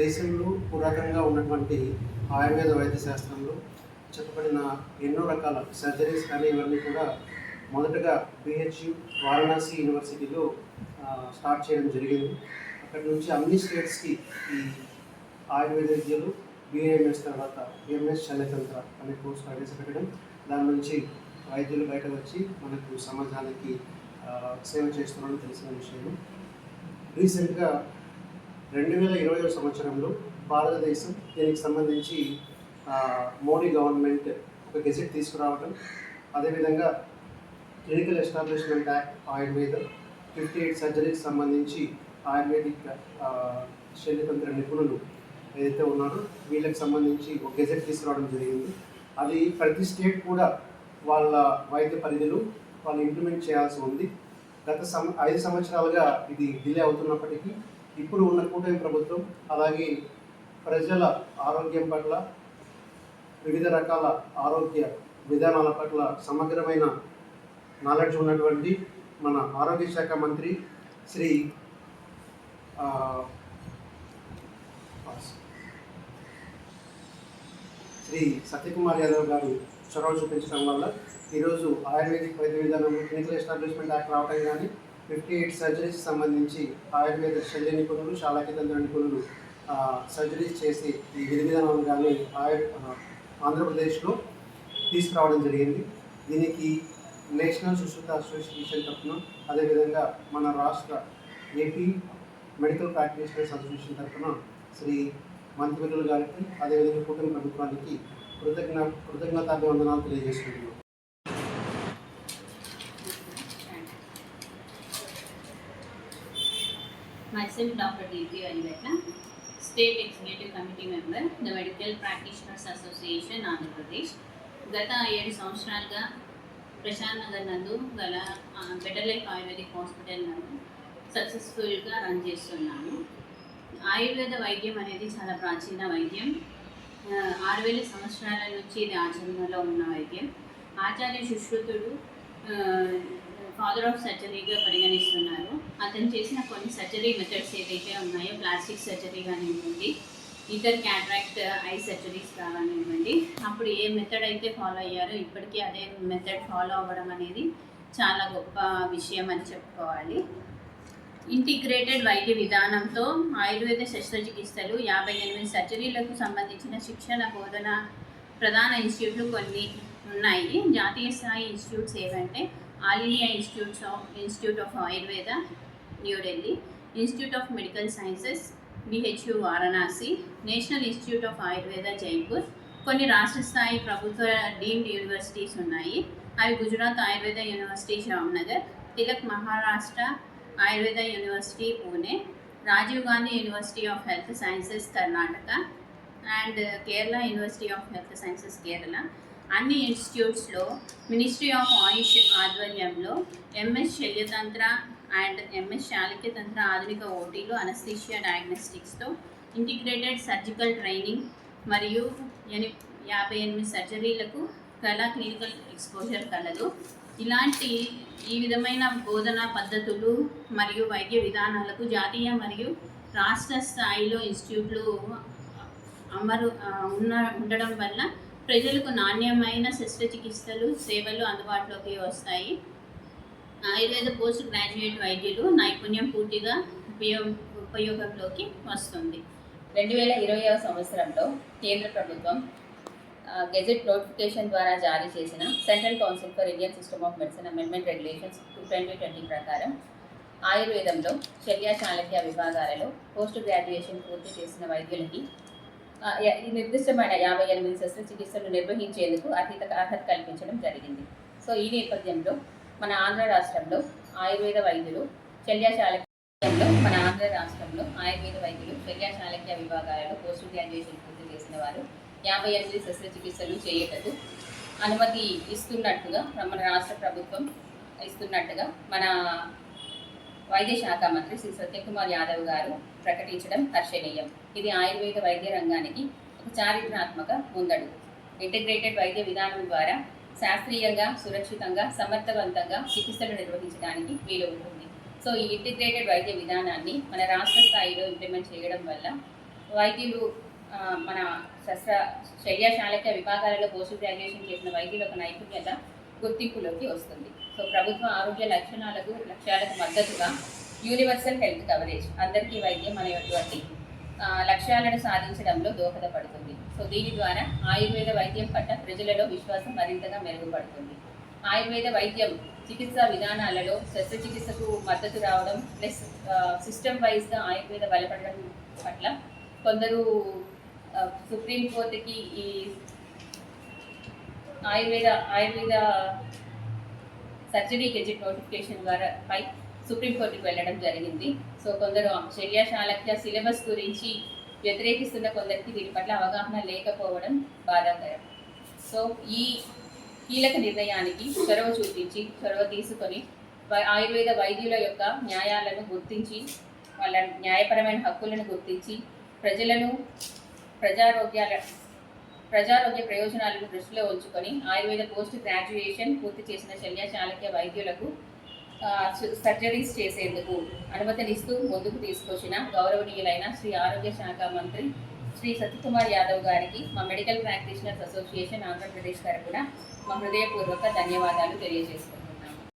దేశంలో పురాతనంగా ఉన్నటువంటి ఆయుర్వేద వైద్య శాస్త్రంలో చెప్పబడిన ఎన్నో రకాల సర్జరీస్ కానీ ఇవన్నీ కూడా మొదటగా బిహెచ్యు వారణాసి యూనివర్సిటీలో స్టార్ట్ చేయడం జరిగింది. అక్కడి నుంచి అన్ని స్టేట్స్కి ఈ ఆయుర్వేద విద్యలు బిఏఎంఎస్ తర్వాత బిఎంఎస్ శల్యతంత్ర అనే కోర్స్ ప్రవేశపెట్టడం దాని నుంచి వైద్యులు బయట వచ్చి మనకు సమాజానికి సేవ చేస్తున్నారని తెలిసిన విషయం. రీసెంట్గా రెండు వేల ఇరవై సంవత్సరంలో భారతదేశం దీనికి సంబంధించి మోడీ గవర్నమెంట్ ఒక గెజెట్ తీసుకురావడం అదేవిధంగా clinical establishment act Ayurveda fifty eight సర్జరీకి సంబంధించి ఆయుర్వేదిక్ శల్యతంత్ర నిపుణులు ఏదైతే ఉన్నారో వీళ్ళకి సంబంధించి ఒక గెజెట్ తీసుకురావడం జరిగింది. అది ప్రతి స్టేట్ కూడా వాళ్ళ వైద్య పరిధిలో వాళ్ళు ఇంప్లిమెంట్ చేయాల్సి ఉంది. గత సం ఐదు సంవత్సరాలుగా ఇది డిలే అవుతున్నప్పటికీ ఇప్పుడు ఉన్న కూటమి ప్రభుత్వం అలాగే ప్రజల ఆరోగ్యం పట్ల వివిధ రకాల ఆరోగ్య విధానాల పట్ల సమగ్రమైన నాలెడ్జ్ ఉన్నటువంటి మన ఆరోగ్య శాఖ మంత్రి శ్రీ శ్రీ సత్యకుమార్ యాదవ్ గారు చొరవ చూపించడం వల్ల ఈరోజు ఆయుర్వేదిక్ వైద్య విధానం క్లినికల్ ఎస్టాబ్లిష్మెంట్ యాక్ట్ రావటం కానీ ఫిఫ్టీ ఎయిట్ సర్జరీస్ సంబంధించి ఆయుర్వేద శల్య నిపుణులు శాలాకితంత్ర నిపుణులు సర్జరీస్ చేసి ఈ విధి విధానం కానీ ఆయు ఆంధ్రప్రదేశ్లో తీసుకురావడం జరిగింది. దీనికి నేషనల్ సుశ్రుత అసోసియేషన్ తరఫున అదేవిధంగా మన రాష్ట్ర ఏపీ మెడికల్ ప్రాక్టీషనర్స్ అసోసియేషన్ తరఫున శ్రీ మంత్రివర్యులు గారికి అదేవిధంగా కూటమి ప్రభుత్వానికి కృతజ్ఞ కృతజ్ఞతాభివందనాలు తెలియజేసుకుంటున్నాం Myself, Dr. D.P. Alivetta, State Executive Committee Member, the Medical Practitioners Association, Andhra Pradesh గత ఏడు సంవత్సరాలుగా ప్రశాంత్ నగర్ నందు గల బెటర్ లైఫ్ ఆయుర్వేదిక్ హాస్పిటల్ నందు సక్సెస్ఫుల్గా రన్ చేస్తున్నాను ఆయుర్వేద వైద్యం అనేది చాలా ప్రాచీన వైద్యం ఆరు వేల సంవత్సరాల నుంచి ఇది ఆచరణలో ఉన్న వైద్యం ఆచార్య సుశ్రుతుడు ఫాదర్ ఆఫ్ సర్జరీగా పరిగణిస్తున్నారు. అతను చేసిన కొన్ని సర్జరీ మెథడ్స్ ఏవైతే ఉన్నాయో ప్లాస్టిక్ సర్జరీ కానివ్వండి ఇతర క్యాట్రాక్ట్ ఐ సర్జరీస్ కావాలనివ్వండి అప్పుడు ఏ మెథడ్ అయితే ఫాలో అయ్యారో ఇప్పటికీ అదే మెథడ్ ఫాలో అవ్వడం అనేది చాలా గొప్ప విషయం అని చెప్పుకోవాలి. ఇంటిగ్రేటెడ్ వైద్య విధానంతో ఆయుర్వేద శస్త్రచికిత్సలు యాభై ఎనిమిది సర్జరీలకు సంబంధించిన శిక్షణ బోధన ప్రధాన ఇన్స్టిట్యూట్లు కొన్ని ఉన్నాయి. జాతీయ స్థాయి ఇన్స్టిట్యూట్స్ ఏవంటే all India institutes of institute of Ayurveda New Delhi institute of medical sciences BHU Varanasi national institute of Ayurveda Jaipur. కొన్ని రాష్ట్ర స్థాయి ప్రభుత్వ డీమ్డ్ యూనివర్సిటీస్ ఉన్నాయి. అవి Gujarat Ayurveda university Jamnagar Tilak Maharashtra Ayurveda university Pune Rajiv Gandhi university of health sciences Karnataka and Kerala university of health sciences Kerala. అన్ని ఇన్స్టిట్యూట్స్లో ministry of AYUSH ఆధ్వర్యంలో MS Shalyatantra and MS Shalakyatantra ఆధునిక ఓటీలు anaesthesia డయాగ్నోస్టిక్స్తో integrated surgical training మరియు ఎని యాభై ఎనిమిది సర్జరీలకు కళా క్లినికల్ ఎక్స్పోజర్ కలదు ఇలాంటి ఈ విధమైన బోధనా పద్ధతులు మరియు వైద్య విధానాలకు జాతీయ మరియు రాష్ట్ర స్థాయిలో ఇన్స్టిట్యూట్లు అమరు ఉన్న ఉండడం వల్ల ప్రజలకు నాణ్యమైన శస్త్రచికిత్సలు సేవలు అందుబాటులోకి వస్తాయి. ఆయుర్వేద పోస్ట్ గ్రాడ్యుయేట్ వైద్యులు నైపుణ్యం పూర్తిగా ఉపయోగ ఉపయోగంలోకి వస్తుంది. రెండు వేల ఇరవైవ సంవత్సరంలో కేంద్ర ప్రభుత్వం గెజెట్ నోటిఫికేషన్ ద్వారా జారీ చేసిన central council for Indian system of medicine amendment regulations two twenty twenty ప్రకారం ఆయుర్వేదంలో శల్య చాళక్య విభాగాలలో పోస్ట్ గ్రాడ్యుయేషన్ పూర్తి చేసిన వైద్యులకి ఈ నిర్దిష్టమైన యాభై ఎనిమిది శస్త్రచికిత్సలు నిర్వహించేందుకు అర్హత అర్హత కల్పించడం జరిగింది. సో ఈ నేపథ్యంలో మన ఆంధ్ర రాష్ట్రంలో ఆయుర్వేద వైద్యులు శల్య మన ఆంధ్ర రాష్ట్రంలో ఆయుర్వేద వైద్యులు శల్య చాళక్య విభాగాలలో పోస్ట్ గ్రాడ్యుయేషన్ పూర్తి చేసిన వారు యాభై ఎనిమిది శస్త్రచికిత్సలు చేయటకు అనుమతి ఇస్తున్నట్టుగా మన రాష్ట్ర ప్రభుత్వం ఇస్తున్నట్టుగా మన వైద్య శాఖ మంత్రి శ్రీ సత్యకుమార్ యాదవ్ గారు ప్రకటించడం హర్షణీయం. ఇది ఆయుర్వేద వైద్య రంగానికి ఒక చారిత్రాత్మక ముందడుగు ఇంటిగ్రేటెడ్ వైద్య విధానం ద్వారా శాస్త్రీయంగా సురక్షితంగా సమర్థవంతంగా చికిత్సలు నిర్వహించడానికి వీలు ఉంటుంది. సో ఈ ఇంటిగ్రేటెడ్ వైద్య విధానాన్ని మన రాష్ట్ర స్థాయిలో ఇంప్లిమెంట్ చేయడం వల్ల వైద్యులు మన శస్త్ర శల్యశాలక విభాగాలలో పోస్ట్ గ్రాడ్యుయేషన్ చేసిన వైద్యుల నైపుణ్యత గుర్తింపులోకి వస్తుంది. సో ప్రభుత్వ ఆరోగ్య లక్షణాలకు లక్ష్యాలకు మద్దతుగా యూనివర్సల్ హెల్త్ కవరేజ్ అందరికీ వైద్యం అనేటువంటి లక్ష్యాలను సాధించడంలో దోహదపడుతుంది. సో దీని ద్వారా ఆయుర్వేద వైద్యం పట్ల ప్రజలలో విశ్వాసం మరింతగా మెరుగుపడుతుంది. ఆయుర్వేద వైద్యం చికిత్సా విధానాలలో శస్త్రచికిత్సకు మద్దతు రావడం ప్లస్ సిస్టమ్ వైజ్గా ఆయుర్వేద బలపడడం పట్ల కొందరు సుప్రీంకోర్టుకి ఈ Ayurveda Ayurveda surgery gazette notification ద్వారా పై సుప్రీంకోర్టుకు వెళ్ళడం జరిగింది. సో కొందరు శల్యశాలక్య సిలబస్ గురించి వ్యతిరేకిస్తున్న కొందరికి దీని పట్ల అవగాహన లేకపోవడం బాధాకరం. సో ఈ కీలక నిర్ణయానికి చొరవ చూపించి చొరవ తీసుకొని ఆయుర్వేద వైద్యుల యొక్క న్యాయాలను గుర్తించి వాళ్ళ న్యాయపరమైన హక్కులను గుర్తించి ప్రజలను ప్రజారోగ్యాల ప్రజారోగ్య ప్రయోజనాలను దృష్టిలో ఉంచుకొని ఆయుర్వేద పోస్ట్ గ్రాడ్యుయేషన్ పూర్తి చేసిన శల్యశాలక్య వైద్యులకు సర్జరీస్ చేసేందుకు అనుమతినిస్తూ ముందుకు తీసుకొచ్చిన గౌరవనీయులైన శ్రీ ఆరోగ్య శాఖ మంత్రి శ్రీ సత్యకుమార్ యాదవ్ గారికి మా మెడికల్ ప్రాక్టీషనర్స్ అసోసియేషన్ ఆంధ్రప్రదేశ్ తరపున మా హృదయపూర్వక ధన్యవాదాలు తెలియజేస్తున్నాను